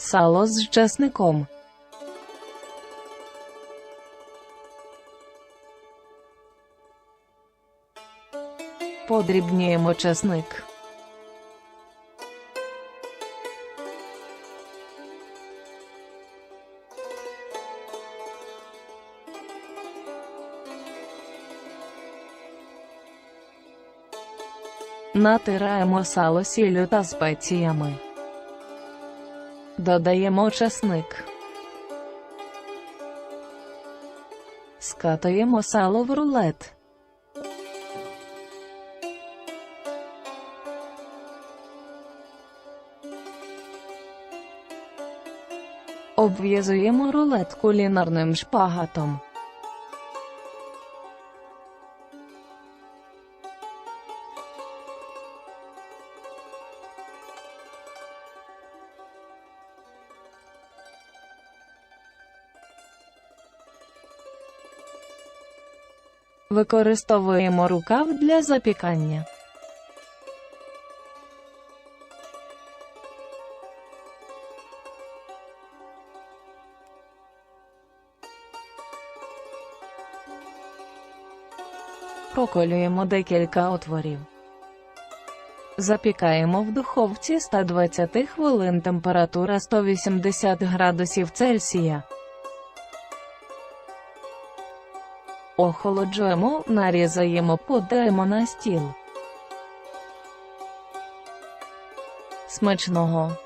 Сало з часником. Подрібнюємо часник. Натираємо сало сіллю та спеціями. Додаємо часник. Скатуємо сало в рулет. Обв'язуємо рулет кулінарним шпагатом. Використовуємо рукав для запікання. Проколюємо декілька отворів. Запікаємо в духовці 120 хвилин температура 180 градусів Цельсія. Охолоджуємо, нарізаємо, подаємо на стіл. Смачного!